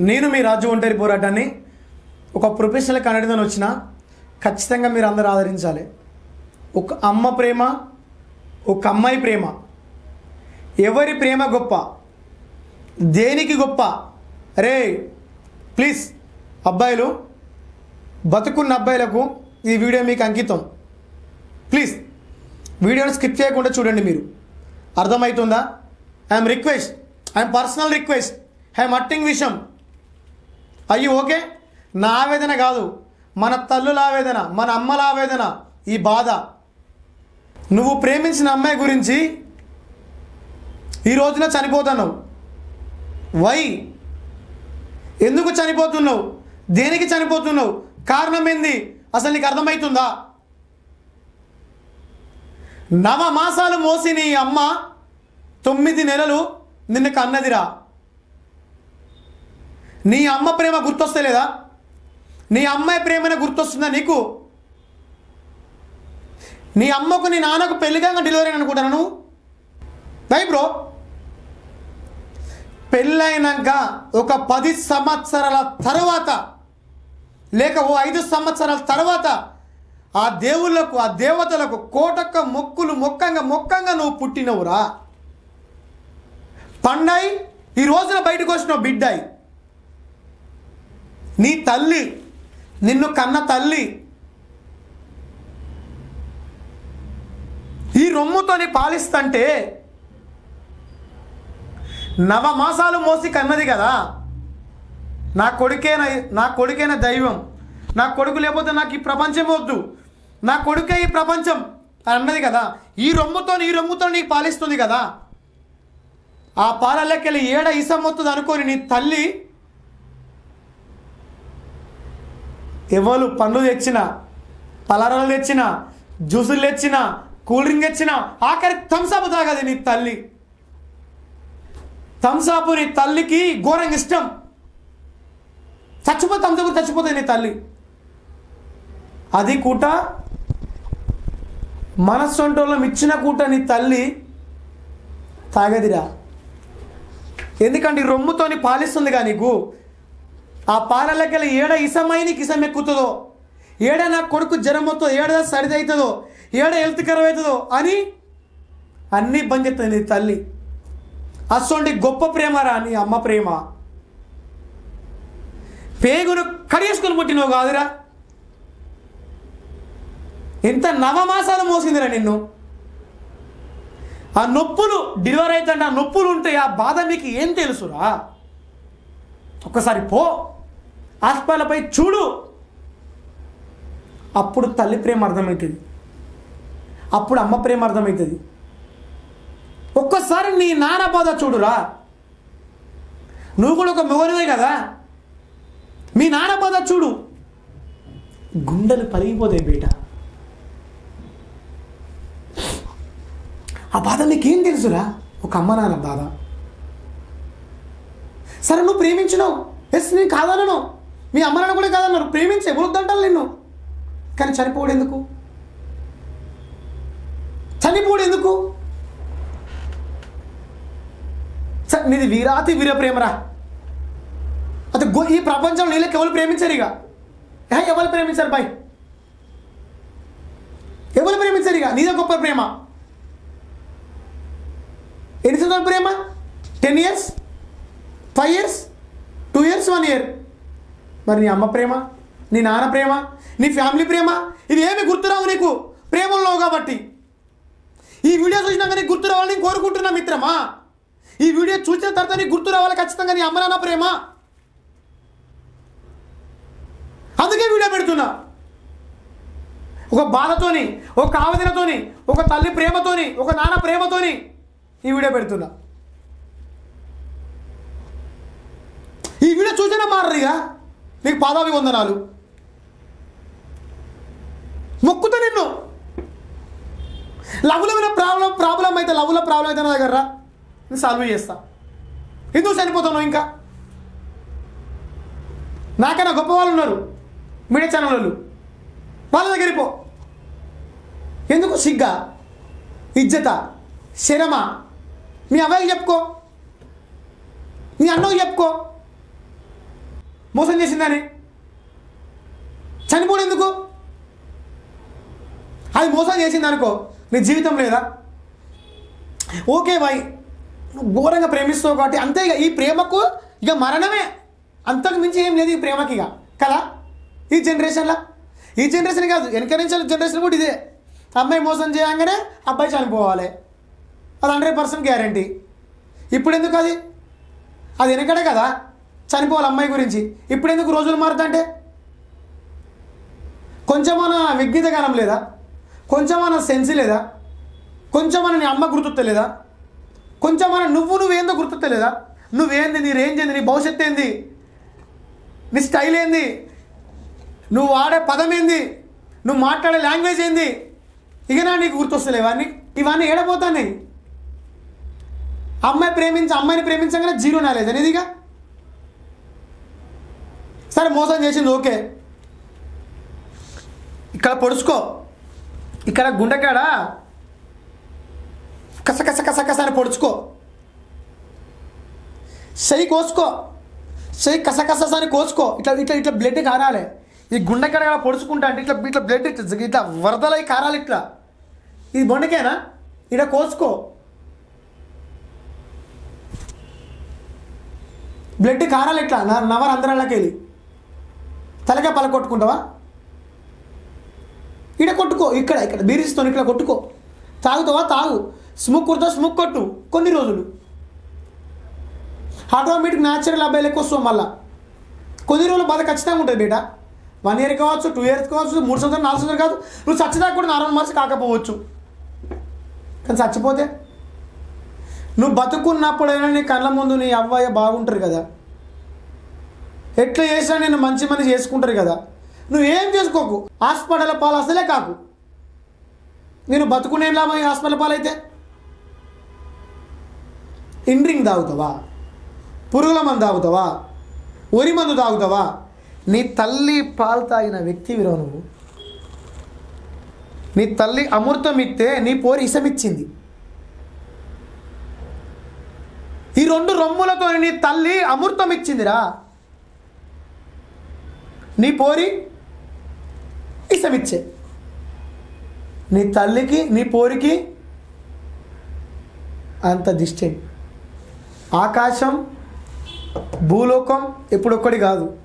నేను మీ రాజు ఒంటరి పోరాటాన్ని ఒక ప్రొఫెషనల్ కన్నడతో వచ్చిన ఖచ్చితంగా మీరు అందరూ ఆదరించాలి. ఒక అమ్మ ప్రేమ ఒక అమ్మాయి ప్రేమ. ఎవరి ప్రేమ గొప్ప? దేనికి గొప్ప? రే ప్లీజ్ అబ్బాయిలు బతుకున్న అబ్బాయిలకు ఈ వీడియో మీకు అంకితం. ప్లీజ్ వీడియోని స్కిప్ చేయకుండా చూడండి మీరు. అర్థమవుతుందా? I'm request I'm personal request I'm adding విషయం. అయ్యి ఓకే? నా ఆవేదన కాదు. మన తల్లుల ఆవేదన మన అమ్మల ఆవేదన ఈ బాధ. నువ్వు ప్రేమించిన అమ్మాయి గురించి ఈ రోజున చనిపోతున్నావు. వై? ఎందుకు చనిపోతున్నావు? దేనికి చనిపోతున్నావు? కారణం ఏంది? అసలు నీకు అర్థమవుతుందా నవ మాసాలు మోసి నీ అమ్మ తొమ్మిది నెలలు నిన్ను కన్నదిరా. నీ అమ్మ ప్రేమ గుర్తొస్తలేదా నీ అమ్మాయి ప్రేమనే గుర్తొస్తుందా నీకు? నీ అమ్మకు నీ నాన్నకు పెళ్ళిగా డెలివరీ అయిన అనుకుంటాను నువ్వు? రై బ్రో. పెళ్ళైనాక ఒక పది సంవత్సరాల తర్వాత లేక ఓ ఐదు సంవత్సరాల తర్వాత ఆ దేవుళ్ళకు ఆ దేవతలకు కోటక్క మొక్కులు మొక్కంగా మొక్కంగా నువ్వు పుట్టినవురా. పండాయి ఈ రోజున బయటకు వచ్చినావు బిడ్డాయి. నీ తల్లి నిన్ను కన్న తల్లి. ఈ రొమ్ముతోని పాలిస్తంటే నవమాసాలు మోసి కన్నది కదా. నా కొడుకేన నా కొడుకైన దైవం? నా కొడుకు లేకపోతే నాకు ఈ ప్రపంచం వద్దు. నా కొడుకే ఈ ప్రపంచం అని అన్నది కదా. ఈ రొమ్ముతో ఈ రొమ్ముతో నీకు పాలిస్తుంది కదా. ఆ పాలల్లకెళ్ళి ఏడ ఇసం వస్తుంది అనుకొని నీ తల్లి ఎవరు పండ్లు తెచ్చిన పలారాలు తెచ్చిన జ్యూసులు తెచ్చిన కూల్ డ్రింక్ తెచ్చిన ఆఖరి థమ్సప్ తాగదు నీ తల్లి. థమ్సప్ నీ తల్లికి ఘోరంగా ఇష్టం. చచ్చిపోతే థమ్సప్ చచ్చిపోతుంది నీ తల్లి. అది కూట మనస్సొంటోళ్ళం ఇచ్చిన కూట నీ తల్లి తాగదిరా. ఎందుకంటే రొమ్ముతోని రొమ్ముతోని పాలిస్తుందిగా నీకు? ఆ పాలలకెళ్ళి ఏడ ఇసమైనకి ఇసం ఎక్కుతుందో ఏడ నా కొడుకు జ్వరం వస్తుందో ఏడ సరిదవుతుందో ఏడ హెల్త్ ఖరాబ్ అవుతుందో అని అన్నీ బంద్ చేస్తుంది తల్లి. అసోంటి గొప్ప ప్రేమరా నీ అమ్మ ప్రేమ. పేగును కడిగేసుకొని పుట్టినవు కాదురా. ఎంత నవమాసాలు మోసిందిరా నిన్ను. ఆ నొప్పులు డెలివరీ అవుతుంటే ఆ నొప్పులు ఉంటాయి ఆ బాధ మీకు ఏం తెలుసురా? ఒక్కసారి పో. హాస్పిటల్పై చూడు. అప్పుడు తల్లి ప్రేమ అర్థమవుతుంది అప్పుడు అమ్మ ప్రేమ అర్థమవుతుంది ఒక్కసారి నీ నాన్న బాధ చూడురా. నువ్వు కూడా ఒక మొగనివే కదా. మీ నాన్న బాధ చూడు. గుండెలు పలిగిపోతాయి బేట. ఆ బాధ నీకేం తెలుసురా? ఒక అమ్మ నాన్న బాధ. సరే నువ్వు ప్రేమించినావు. ఎస్ నేను కాదనను. మీ అమ్మ కూడా కాదన్నారు. ప్రేమించి ఎవరొద్దంటారు నిన్ను. కానీ చనిపోడు ఎందుకు? చనిపోడు ఎందుకు? నీది వీరాతి వీర ప్రేమరా. అది గో ఈ ప్రపంచంలో నీళ్ళకి ఎవరు ప్రేమించారు ఇక. ఎవరు ప్రేమించారు బాయ్? ఎవరు ప్రేమించారు ఇక? నీదే గొప్ప ప్రేమ. ఎన్ని సంవత్సరాల ప్రేమ? Ten years? Five years? Two years? One year? మరి నీ అమ్మ ప్రేమ? నీ నాన్న ప్రేమ? నీ ఫ్యామిలీ ప్రేమ? ఇది ఏమి గుర్తురావు నీకు? ప్రేమలో కాబట్టి. ఈ వీడియో చూసినాక నీకు గుర్తు రావాలని నేను కోరుకుంటున్నా మిత్రమా? ఈ వీడియో చూసిన తర్వాత నీకు గుర్తు రావాలి ఖచ్చితంగా నీ అమ్మ నాన్న ప్రేమ? అందుకే వీడియో పెడుతున్నా. ఒక బాధతోని ఒక ఆవేదనతోని ఒక తల్లి ప్రేమతోని ఒక నాన్న ప్రేమతోని ఈ వీడియో పెడుతున్నా. ఈ వీడియో చూసినా మారరు ఇక నీకు పాదాభివందనాలు మొక్కుతా నిన్ను. లవులమైన ప్రాబ్లం ప్రాబ్లం అయితే లవ్లో ప్రాబ్లం అయితే నా దగ్గర నేను సాల్వ్ చేస్తా. ఎందుకు చనిపోతున్నావు ఇంకా? నాకన్నా గొప్ప వాళ్ళు ఉన్నారు మీడియా ఛానల్ వాళ్ళు వాళ్ళ దగ్గరికి పో. ఎందుకు సిగ్గా? ఇజ్జత శరమ? మీ అవ్వకి చెప్పుకో. మీ అన్నకి చెప్పుకో. మోసం చేసిందని. చనిపోడు ఎందుకు? అది మోసం చేసింది అనుకో నీ జీవితం లేదా? ఓకే బాయ్ నువ్వు ఘోరంగా ప్రేమిస్తావు కాబట్టి అంతే ఇక ఈ ప్రేమకు ఇక మరణమే. అంతకు మించి ఏం లేదు ఈ ప్రేమకి ఇక. కదా? ఈ జనరేషన్లో ఈ జనరేషన్ కాదు వెనకరించాలి జనరేషన్ కూడా ఇదే. అమ్మాయి మోసం చేయగానే అబ్బాయి చనిపోవాలి. అది హండ్రెడ్ పర్సెంట్ గ్యారంటీ. ఇప్పుడు ఎందుకు అది? అది వెనకడే కదా? చనిపోవాలి అమ్మాయి గురించి. ఇప్పుడు ఎందుకు రోజులు మారుతుంటే కొంచెమన్నా విజ్ఞత గానం లేదా? కొంచెమన్నా సెన్స్ లేదా? కొంచెమన్నా నీ అమ్మ గుర్తుతలేదా కొంచెమన్నా నువ్వు నువ్వేందో గుర్తుత్తలేదా నువ్వేంది నీ రేంజ్ ఏంది నీ భవిష్యత్తు ఏంది? నీ స్టైల్ ఏంది? నువ్వు వాడే పదం ఏంది? నువ్వు మాట్లాడే లాంగ్వేజ్ ఏంది? ఇక నా నీకు గుర్తొస్తలే ఇవన్నీ. ఇవన్నీ ఏడపోతాయి అమ్మాయి ప్రేమించి అమ్మాయిని ప్రేమించగానే జీరో నాలెడ్జ్ అనేది ఇక సరే మోసం చేసింది ఓకే. ఇక్కడ పొడుచుకో. ఇక్కడ గుండెకాడ కస కస కస కస అని పొడుచుకో. చెయ్యి కోసుకో. చెయ్యి కస కస అని కోసుకో. ఇట్లా ఇట్లా ఇట్లా బ్లడ్ కారాలి. ఈ గుండెకాడ ఇలా పొడుచుకుంటా అంటే ఇట్లా ఇట్లా బ్లడ్ ఇట్లా ఇట్లా వరదలై కారాలి ఇట్లా. ఇది బొండకేనా? ఇట్లా కోసుకో. బ్లడ్ కారాలి ఇట్లా నా నవర్ అందరాళ్ళకి వెళ్ళి తలకే పల కొట్టుకుంటావా? ఇక్కడ కొట్టుకో ఇక్కడ ఇక్కడ బీరిస్తో ఇక్కడ కొట్టుకో. తాగుతావా? తాగు. స్మూక్ కొడతా స్మూక్ కొట్టు. కొన్ని రోజులు. ఆటోమేటిక్ న్యాచురల్ అబ్బాయిలు వస్తాం మళ్ళా. కొన్ని రోజులు బాధ ఖచ్చితంగా ఉంటుంది బేట. వన్ ఇయర్ కావచ్చు టూ ఇయర్స్ కావచ్చు మూడు సంవత్సరాలు నాలుగు సంవత్సరాలు కాదు. నువ్వు చచ్చిదాకా కూడా నాలుగు మార్క్స్ కాకపోవచ్చు. కానీ చచ్చిపోతే? నువ్వు బతుకున్నప్పుడైనా నీ కళ్ళ ముందు నీ అవ్వయ్య బాగుంటారు కదా. ఎట్లా చేసినా నేను మంచి మని చేసుకుంటారు కదా. నువ్వేం చేసుకోకు. హాస్పిటల్ పాలు అసలే కాకు. నేను బతుకునే లాభం ఈ హాస్పిటల్ పాలైతే? ఇండ్రింగ్ తాగుతావా? పురుగుల మందు తాగుతావా? ఒరి మందు తాగుతావా? నీ తల్లి పాలు తాగిన వ్యక్తి వ్యక్తివిరా నువ్వు. నీ తల్లి అమృతం ఇస్తే నీ పోరి ఇసమిచ్చింది. ఈ రెండు రొమ్ములతో నీ తల్లి అమృతం ఇచ్చిందిరా. నీ పోరి ఇసమిచ్చే నీ తల్లికి నీ పోరికి అంత దిష్టి. ఆకాశం భూలోకం ఎప్పుడొక్కడి కాదు.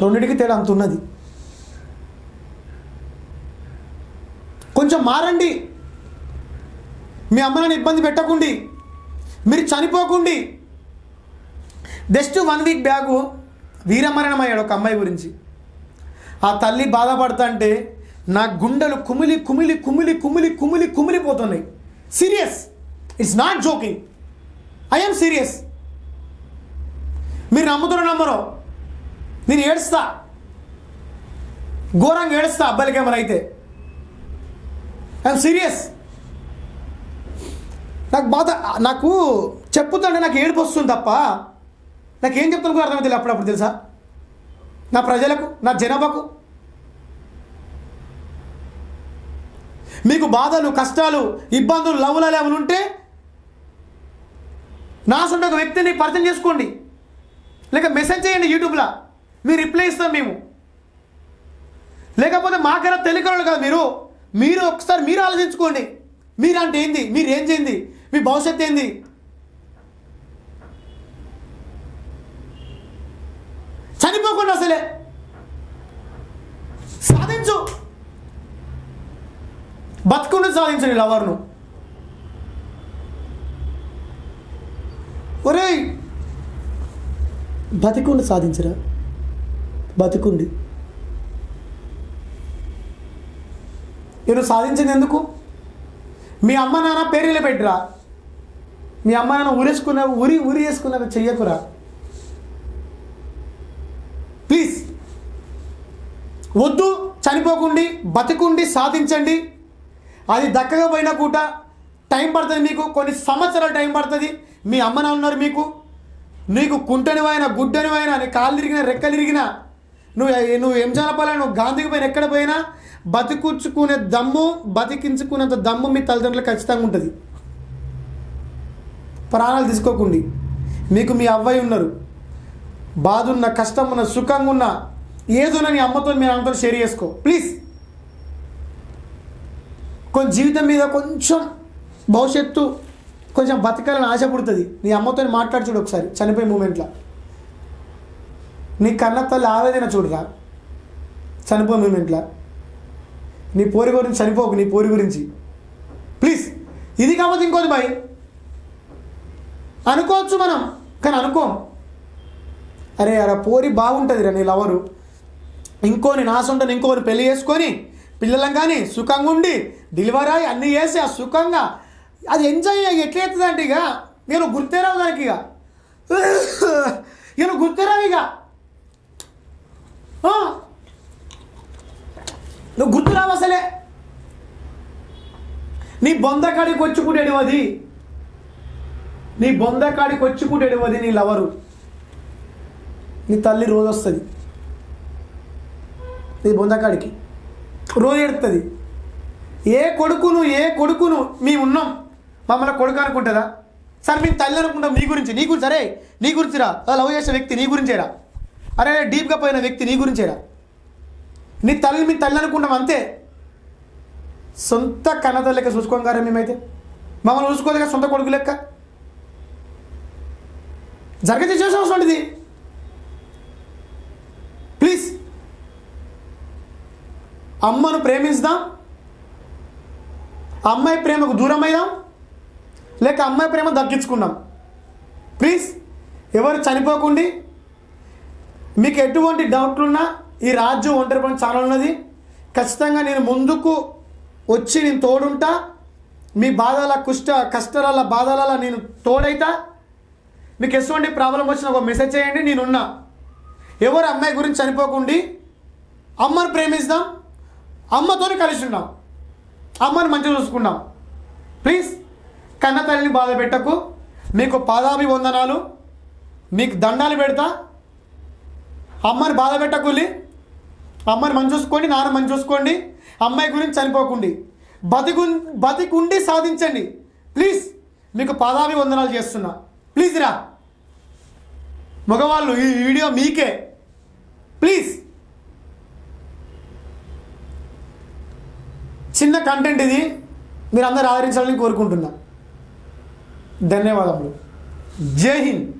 రెండింటికి తేడా అంత ఉన్నది. కొంచెం మారండి. మీ అమ్మని ఇబ్బంది పెట్టకుండి. మీరు చనిపోకుండా. జస్ట్ వన్ వీక్ బ్యాగు వీరమరణం అయ్యాడు ఒక అమ్మాయి గురించి. ఆ తల్లి బాధపడతా అంటే నా గుండెలు కుమిలి కుమిలి కుమిలి కుమిలి కుమిలి కుమిలిపోతున్నాయి. Serious. It's not joking I'm serious మీరు నమ్ముతున్న నమ్మరు. నేను ఏడుస్తా. ఘోరంగా ఏడుస్తా అబ్బాయిలకి ఏమైనా అయితే. ఐఎమ్ సీరియస్ నాకు బాధ నాకు చెప్పుతుంటే నాకు ఏడుపు వస్తుంది తప్ప నాకు చెప్తాను కూడా అర్థమైతే అప్పుడప్పుడు తెలుసా? నా ప్రజలకు నా జనాభాకు. మీకు బాధలు కష్టాలు ఇబ్బందులు లవ్వులు ఏమైనా ఉంటే నా సొంత ఒక వ్యక్తిని పరిచయం చేసుకోండి. లేక మెసేజ్ చేయండి యూట్యూబ్లో మీరు రిప్లై ఇస్తాం మేము. లేకపోతే మాకైనా తెలియకరాలు కదా మీరు. మీరు ఒకసారి మీరు ఆలోచించుకోండి. మీరు అంటే ఏంది? మీరు ఏం చేయండి మీ భవిష్యత్తు ఏంది? చనిపోకుండా అసలే. సాధించు. బతుకుండా సాధించు నీ లవర్ను ఒరేయ్. బతికుండి సాధించరా? బతికుండి. నేను సాధించింది ఎందుకు? మీ అమ్మ నాన్న పేర్లు పెట్టిరా? మీ అమ్మ నాన్న ఊరేసుకున్న ఉరి ఉరి వేసుకున్నవి చెయ్యకురా ప్లీజ్ వద్దు చనిపోకుండి బతికుండి సాధించండి. అది దక్కగా కూట కూడా టైం పడుతుంది మీకు కొన్ని సంవత్సరాలు టైం పడుతుంది. మీ అమ్మ ఉన్నారు మీకు. నీకు కుంటనివైనా గుడ్డనివైనా నీ కాళ్ళు తిరిగినా రెక్కలు తిరిగినా నువ్వు నువ్వు ఎంజాలపాలే నువ్వు గాంధీకి పోయిన ఎక్కడ పోయినా బతికుచ్చుకునే దమ్ము బతికించుకునేంత దమ్ము మీ తల్లిదండ్రులు ఖచ్చితంగా ఉంటుంది. ప్రాణాలు తీసుకోకండి. మీకు మీ అవ్వయి ఉన్నారు. బాధ ఉన్న కష్టం ఉన్న సుఖంగా ఉన్న ఏదో నీ అమ్మతో మీరు అంతా షేర్ చేసుకో. ప్లీజ్ కొంచెం జీవితం మీద కొంచెం భవిష్యత్తు కొంచెం బతకాలని ఆశ పుడుతుంది. నీ అమ్మతో మాట్లాడి చూడు ఒకసారి చనిపోయే మూమెంట్లో నీ కన్న తల్లి ఆవేదన చూడరా. చనిపోయే మూమెంట్లో నీ పోరి గురించి చనిపోకు నీ పోరి గురించి. ప్లీజ్ ఇది కాకపోతే ఇంకోది బాయ్. అనుకోవచ్చు మనం కానీ అనుకోం. అరే అరే పోరి బాగుంటుంది రా నీ లవరు ఇంకోని నాసుంటని ఇంకోని పెళ్ళి చేసుకొని పిల్లలం కానీ సుఖంగా ఉండి డెలివరీ అయ్యి అన్నీ చేసి ఆ సుఖంగా అది ఎంజాయ్ ఎట్లయితుంది అంటే ఇక నేను గుర్తురావు దానికి ఇక. నేను గుర్తురావు ఇక. నువ్వు గుర్తురావు అసలే. నీ బొందకాడికి వచ్చుకుంటాడు అది. నీ బొందకాడికి వచ్చుకుంటాడు అది నీ లవరు. నీ తల్లి రోజు వస్తుంది నీ బొందకాడికి. రోజు ఎడుతుంది ఏ కొడుకును ఏ కొడుకును మేము ఉన్నాం మమ్మల్ని కొడుకు అనుకుంటుందా? సరే మేము తల్లి అనుకుంటాం నీ గురించి. నీ గురించి సరే నీ గురించిరా లవ్ చేసిన వ్యక్తి నీ గురించేరా అరే డీప్గా పోయిన వ్యక్తి నీ గురించేరా నీ తల్లి మీ తల్లి అనుకుంటాం అంతే. సొంత కన్నద లెక్క చూసుకోంగారా మేమైతే. మమ్మల్ని చూసుకోలేక సొంత కొడుకు లెక్క. జరిగితే చేసే అవసరం ఇది. ప్లీజ్. అమ్మను ప్రేమించుదాం? అమ్మాయి ప్రేమకు దూరమైదాం? లేక అమ్మాయి ప్రేమ దక్కించుకుందాం? ప్లీజ్ ఎవరు చనిపోకండి మీకు ఎటువంటి డౌట్లున్నా ఈ రాజ్యం ఒంటరి పని చాలా ఉన్నది. ఖచ్చితంగా నేను ముందుకు వచ్చి నేను తోడుంటా. మీ బాధల కుష్ట కష్టాల బాధల నేను తోడైతా. మీకు ఎటువంటి ప్రాబ్లం వచ్చినా ఒక మెసేజ్ చేయండి నేనున్నా. ఎవరు అమ్మాయి గురించి చనిపోకండి అమ్మను ప్రేమిస్తాం అమ్మతో కలిసి ఉన్నాం. అమ్మని మంచిగా చూసుకున్నాం. ప్లీజ్ కన్న తల్లిని బాధ పెట్టకు. మీకు పాదాభివందనాలు. మీకు దండాలు పెడతా. అమ్మని బాధ పెట్టకులి అమ్మని మంచి చూసుకోండి నాన్న మంచి చూసుకోండి. అమ్మాయి గురించి చనిపోకండి. బతికు బతికుండి సాధించండి. ప్లీజ్ మీకు పాదాభివందనాలు చేస్తున్నా. ప్లీజ్ రా. మగవాళ్ళు ఈ వీడియో మీకే. ప్లీజ్. చిన్న కంటెంట్ ఇది మీరు అందరు ఆదరించాలని కోరుకుంటున్నా. ధన్యవాదములు. జై హింద్.